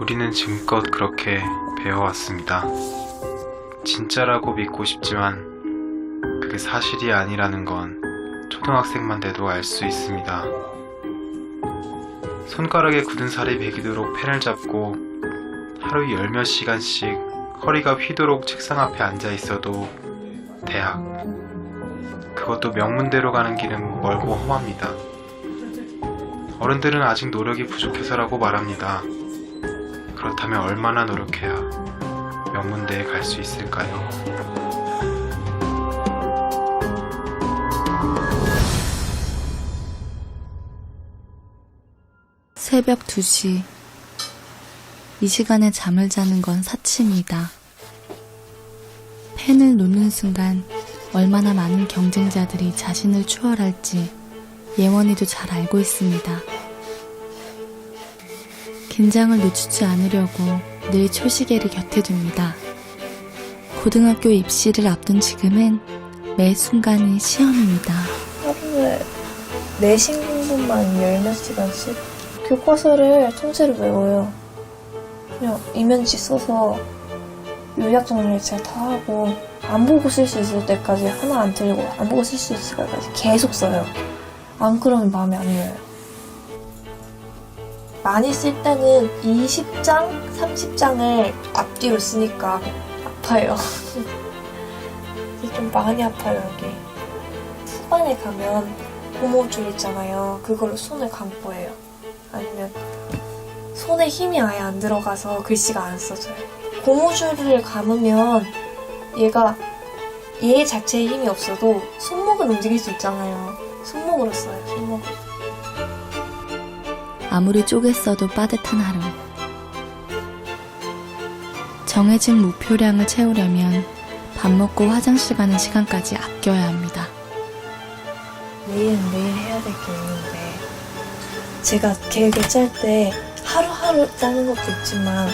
우리는 지금껏 그렇게 배워왔습니다. 진짜라고 믿고 싶지만 그게 사실이 아니라는 건 초등학생만 돼도 알 수 있습니다. 손가락에 굳은 살이 배기도록 펜을 잡고 하루 열몇 시간씩 허리가 휘도록 책상 앞에 앉아 있어도 대학. 그것도 명문대로 가는 길은 멀고 험합니다. 어른들은 아직 노력이 부족해서라고 말합니다. 그렇다면 얼마나 노력해야 명문대에 갈 수 있을까요? 새벽 2시. 이 시간에 잠을 자는 건 사치입니다. 펜을 놓는 순간 얼마나 많은 경쟁자들이 자신을 추월할지 예원이도 잘 알고 있습니다. 긴장을 늦추지 않으려고 늘 초시계를 곁에 둡니다. 고등학교 입시를 앞둔 지금은 매 순간이 시험입니다. 하루에 내신 공부만 열몇 시간씩 교과서를 통째로 외워요. 그냥 이면지 써서 요약 정리를 제가 다 하고 안 보고 쓸 수 있을 때까지 하나 안 틀리고 안 보고 쓸 수 있을 때까지 계속 써요. 안 그러면 마음에 안 들어요. 많이 쓸 때는 20장, 30장을 앞뒤로 쓰니까 아파요. 좀 많이 아파요, 여기. 후반에 가면 고무줄 있잖아요. 그걸로 손을 감고 해요. 아니면 손에 힘이 아예 안 들어가서 글씨가 안 써져요. 고무줄을 감으면 얘가 얘 자체에 힘이 없어도 손목은 움직일 수 있잖아요. 손목으로 써요, 손목. 아무리 쪼갰어도 빠듯한 하루. 정해진 목표량을 채우려면 밥 먹고 화장실 가는 시간까지 아껴야 합니다. 내일은 내일 해야 될 게 있는데 제가 계획을 짤 때 하루하루 짜는 것도 있지만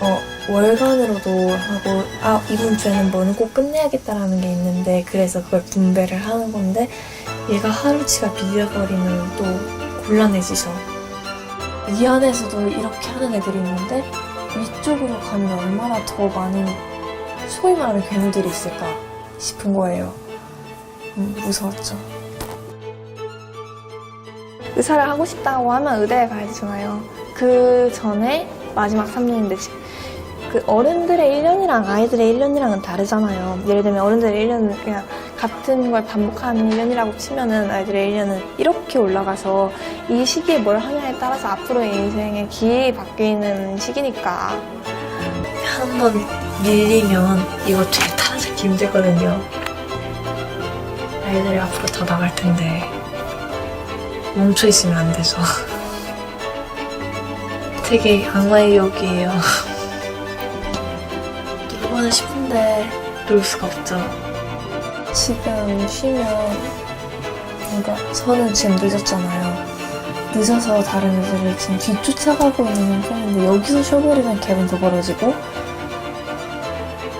어, 월간으로도 하고 아 이번 주에는 뭐는 꼭 끝내야겠다라는 게 있는데 그래서 그걸 분배를 하는 건데 얘가 하루치가 밀려버리면 또 곤란해지죠 이 안에서도 이렇게 하는 애들이 있는데 위쪽으로 가면 얼마나 더 많은 소위 말하는 괴물들이 있을까 싶은 거예요 음, 무서웠죠 의사를 하고 싶다고 하면 의대에 가야 되잖아요. 그 전에 마지막 3년인데 그 어른들의 1년이랑 아이들의 1년이랑은 다르잖아요. 예를 들면 어른들의 1년은 그냥 같은 걸 반복하는 1년이라고 치면은 아이들의 1년은 이렇게 올라가서 이 시기에 뭘 하냐에 따라서 앞으로의 인생의 길이 바뀌는 시기니까 한 번 밀리면 이거 되게 게 힘들거든요. 아이들이 앞으로 더 나갈 텐데 멈춰 있으면 안 되죠. 되게 악마의 욕이에요. 놀고는 싶은데 놀 수가 없죠. 지금 쉬면 그러니까 저는 지금 늦었잖아요. 늦어서 다른 애들을 지금 뒤쫓아가고 있는 편인데 여기서 쉬어버리면 걔는 더 벌어지고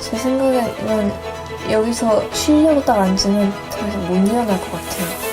제 생각에는 여기서 쉬려고 딱 앉으면 더 이상 못 일어날 것 같아요.